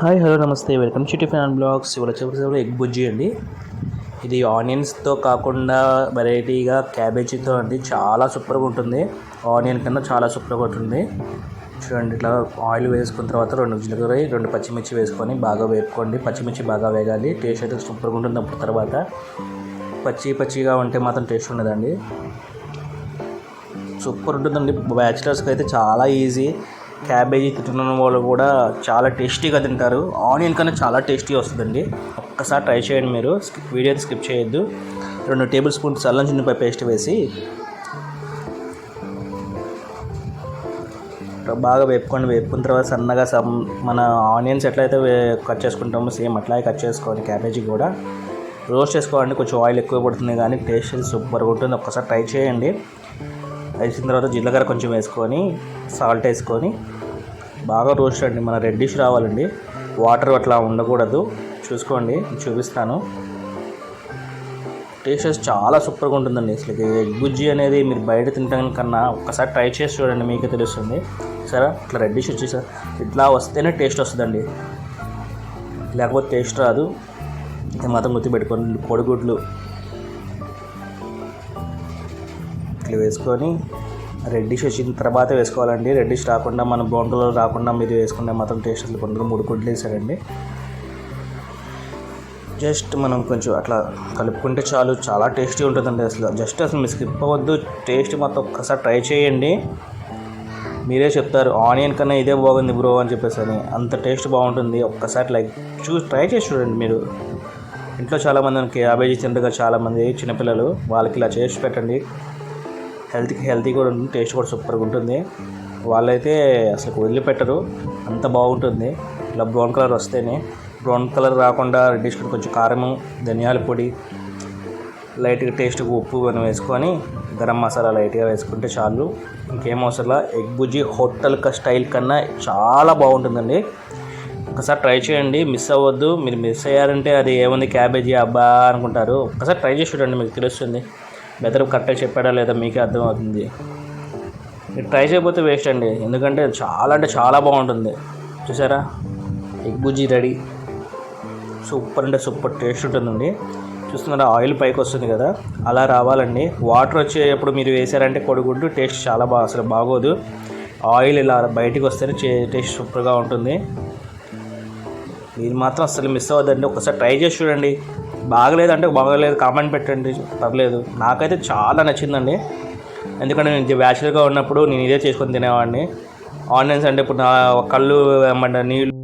Hi hello నమస్తే. Welcome to fan blogs. ఇవాళ చెప్పేసి ఎగ్ బుజ్జి అండి. ఇది ఆనియన్స్తో కాకుండా వెరైటీగా క్యాబేజీతో అండి. చాలా సూపర్గా ఉంటుంది. ఆనియన్ కన్నా చాలా సూపర్గా ఉంటుంది. చూడండి ఇట్లా ఆయిల్ వేసుకున్న తర్వాత రెండు జీలకర్ర రెండు పచ్చిమిర్చి వేసుకొని బాగా వేపుకోండి. పచ్చిమిర్చి బాగా వేగాలి. టేస్ట్ అయితే సూపర్గా ఉంటుంది అప్పుడు తర్వాత. పచ్చి పచ్చిగా ఉంటే మాత్రం టేస్ట్ ఉండదండి. సూపర్ ఉంటుందండి. బ్యాచిలర్స్కి అయితే చాలా ఈజీ. క్యాబేజీ తింటున్న వాళ్ళు కూడా చాలా టేస్టీగా తింటారు. ఆనియన్ కన్నా చాలా టేస్టీ వస్తుందండి. ఒక్కసారి ట్రై చేయండి మీరు. వీడియోని స్కిప్ చేయొద్దు. రెండు టేబుల్ స్పూన్స్ అల్లం చిన్నపై పేస్ట్ వేసి బాగా వేపుకొని వేపుకున్న తర్వాత సన్నగా సమ్ మన ఆనియన్స్ ఎట్లయితే కట్ చేసుకుంటామో సేమ్ అట్లాగే కట్ చేసుకోవాలి క్యాబేజీ కూడా. రోస్ట్ చేసుకోవాలంటే కొంచెం ఆయిల్ ఎక్కువ పడుతుంది కానీ టేస్ట్ సూపర్గా ఉంటుంది. ఒక్కసారి ట్రై చేయండి. వేసిన తర్వాత జీలకర్ర కొంచెం వేసుకొని సాల్ట్ వేసుకొని బాగా రోస్ట్ అండి. మన రెడ్డిష్ రావాలండి. వాటర్ అట్లా ఉండకూడదు. చూసుకోండి చూపిస్తాను. టేస్ట్ చాలా సూపర్గా ఉంటుందండి. అసలు ఎగ్ బుజ్జి అనేది మీరు బయట తినడం కన్నా ఒక్కసారి ట్రై చేసి చూడండి మీకే తెలుస్తుంది. సరే ఇట్లా రెడ్డిష్ వచ్చేసా ఇట్లా వస్తేనే టేస్ట్ వస్తుందండి. లేకపోతే టేస్ట్ రాదు. ఇది మాత్రం గుర్తుపెట్టుకోండి. కోడిగుడ్లు ఇట్లా వేసుకొని రెడ్డిష్ వచ్చిన తర్వాత వేసుకోవాలండి. రెడ్డిష్ రాకుండా మన బ్రౌన్ కలర్ రాకుండా మీరు వేసుకుంటే మాత్రం టేస్ట్ అసలు కొందరు మూడు గుడ్లు వేసారండి. జస్ట్ మనం కొంచెం అట్లా కలుపుకుంటే చాలు చాలా టేస్టీ ఉంటుందండి అసలు. జస్ట్ అసలు మీరు స్కిప్ అవ్వద్దు. టేస్ట్ మొత్తం ఒక్కసారి ట్రై చేయండి. మీరే చెప్తారు ఆనియన్ కన్నా ఇదే బాగుంది బ్రో అని చెప్పేసి అని అంత టేస్ట్ బాగుంటుంది. ఒక్కసారి లైక్ చూ ట్రై చేసి చూడండి మీరు. ఇంట్లో చాలామంది క్యాబేజీ తిండగా చాలామంది చిన్నపిల్లలు వాళ్ళకి ఇలా చేసి పెట్టండి. హెల్త్కి హెల్తీ కూడా ఉంటుంది టేస్ట్ కూడా సూపర్గా ఉంటుంది. వాళ్ళైతే అసలు వదిలిపెట్టరు అంత బాగుంటుంది. ఇలా బ్రౌన్ కలర్ వస్తేనే బ్రౌన్ కలర్ రాకుండా రెడ్డిష్ కొంచెం కారము ధనియాల పొడి లైట్గా టేస్ట్కి ఉప్పు అని వేసుకొని గరం మసాలా లైట్గా వేసుకుంటే చాలు. ఇంకేం అవసరం ఎగ్ బుజ్జి హోటల్ క స్టైల్ కన్నా చాలా బాగుంటుందండి. ఒకసారి ట్రై చేయండి మిస్ అవ్వద్దు. మీరు మిస్ అయ్యారంటే అది ఏముంది క్యాబేజీ అబ్బా అనుకుంటారు. ఒకసారి ట్రై చేసి చూడండి మీకు తెలుస్తుంది. బెదర్ కరెక్ట్గా చెప్పాడా లేదా మీకే అర్థమవుతుంది. మీరు ట్రై చేయకపోతే వేస్ట్ అండి. ఎందుకంటే చాలా అంటే చాలా బాగుంటుంది. చూసారా? Egg bhurji ready. సూపర్ అంటే సూపర్ టేస్ట్ ఉంటుందండి. చూస్తున్నారా? ఆయిల్ పైకి వస్తుంది కదా. అలా రావాలండి. వాటర్ వచ్చేటప్పుడు మీరు వేసారంటే కొడుగుడ్డు టేస్ట్ చాలా బాగా అసలు బాగోదు. ఆయిల్ ఇలా బయటికి వస్తేనే టేస్ట్ సూపర్గా ఉంటుంది. మీరు మాత్రం అసలు మిస్ అవ్వద్దండి. ఒకసారి ట్రై చేసి చూడండి. బాగలేదంటే బాగలేదు కామెంట్ పెట్టండి పర్లేదు. నాకైతే చాలా నచ్చిందండి. ఎందుకంటే నేను బ్యాచులర్గా ఉన్నప్పుడు నేను ఇదే చేసుకొని తినేవాడిని. ఆన్లైన్స్ అంటే ఇప్పుడు నా కళ్ళు ఏమంటే నీళ్ళు